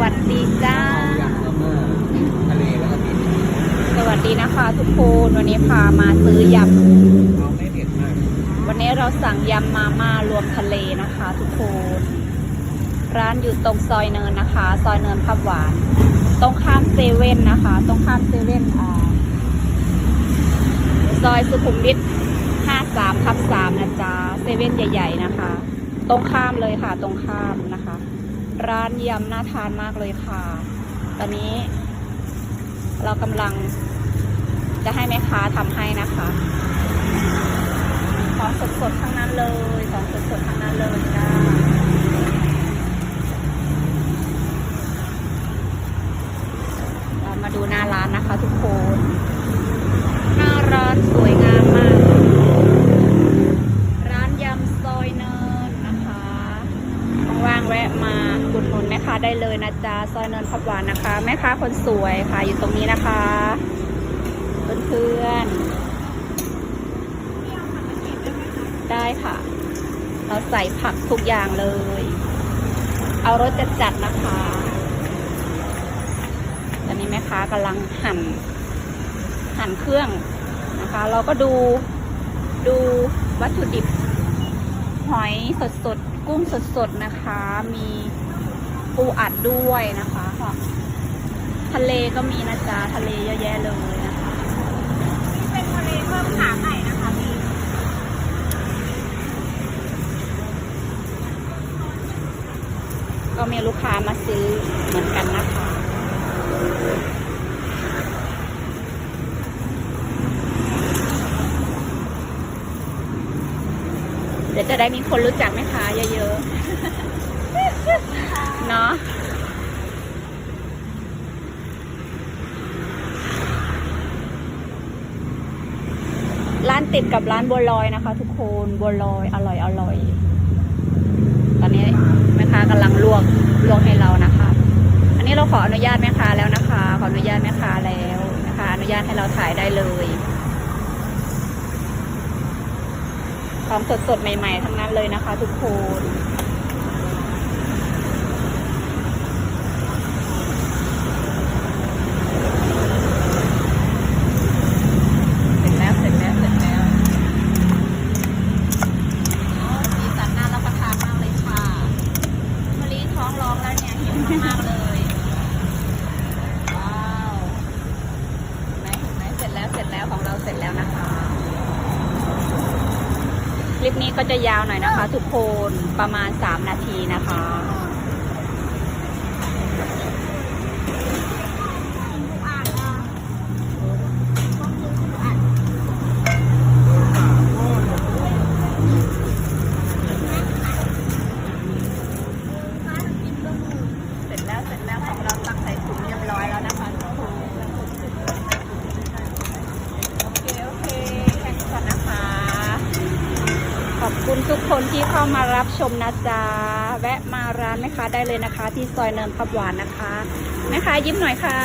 วัสดีจ้ายำมาม่าทะเลแล้วก็มีสวัสดีนะคะทุกคนวันนี้พามาซื้อยเอาไม่เผ็ดมากำวันนี้เราสั่งยำมาม่ารวมทะเลนะคะทุกคน ร้านอยู่ตรงซอยเนินนะคะ ซอยเนินพับหวานตรงข้ามเซเว่นนะคะตรงข้ามเซเว่นอ่าซอยสุขุมวิท53ทับ3นะจ๊ะเซเว่นใหญ่ ๆ นะคะ ตรงข้ามเลยค่ะ ตรงข้ามนะคะ ร้านยำน่าทานมากเลยค่ะ ตอนนี้ เรากำลังจะให้แม่ค้าทำให้นะคะของสดๆทั้งนั้นเลยของสดๆทั้งนั้นเลยจ้าเรามาดูหน้าร้านนะคะทุกคน หน้าร้านสวยงามมาก ร้านยำซอยเนินนะคะว่างๆแวะมาอุดหนุนแม่ค้าได้เลย นะจ๊ะซอยเนินผับหวานนะคะ แม่ค้าคนสวยค่ะ อยู่ตรงนี้นะคะ เพื่อนๆได้ค่ะ เราใส่ผักทุกอย่างเลย เอารสจัดๆนะคะตอนนี้แม่ค้ากำลังหั่น หั่นเครื่องนะคะ เราก็ดูดูวัตถุดิบหอยสดๆ กุ้งสดๆ นะคะ มี ปูอัดด้วยนะคะทะเลก็มีนะจ๊ะทะเลเยอะแยะเลยนะคะนี่เป็นทะเลเพิ่มขาไก่นะคะพี่ก็มีลูกค้ามาซื้อเหมือนกันนะคะเดี๋ยวจะได้มีคนรู้จักแม่ค้าเยอะๆ เนาะร้านติดกับร้านบัวลอยนะคะ ทุกคนบัวลอยอร่อยอร่อย ตอนนี้แม่ค้ากำลังลวกลวกให้เรานะคะ อันนี้เราขออนุญาตแม่ค้าแล้วนะคะ ขออนุญาตแม่ค้าแล้วนะคะ อนุญาตให้เราถ่ายได้เลยของสดๆใหม่ ๆ ทั้งนั้นเลยนะคะ ทุกคน เสร็จแล้วเสร็จแล้วเสร็จแล้ว โอ้สีสันน่ารับประทานมากเลยค่ะมะลิท้องร้องแล้วเนี่ยหิวมากๆเลย ว้าวเห็นไหมเห็นไหมเสร็จแล้วเสร็จแล้วของ เสร็จแล้วนะคะ คลิปนี้ก็จะยาวหน่อยนะคะ ทุกคนประมาณ 3 นาทีนะคะ อ่านอะ เสร็จแล้วเสร็จแล้วของเราตักใส่ถุงเรียบร้อยแล้วนะคะทุกคนโอเคโอเคแค่นี้ก่อนนะคะ ขอบ คุณทุกคนที่เข้ามารับชมนะจ๊ะ แวะมาร้านแม่ค้าได้เลยนะคะ ที่ซอยเนินพับหวานนะคะแม่ค้ายิ้มหน่อยค่ะ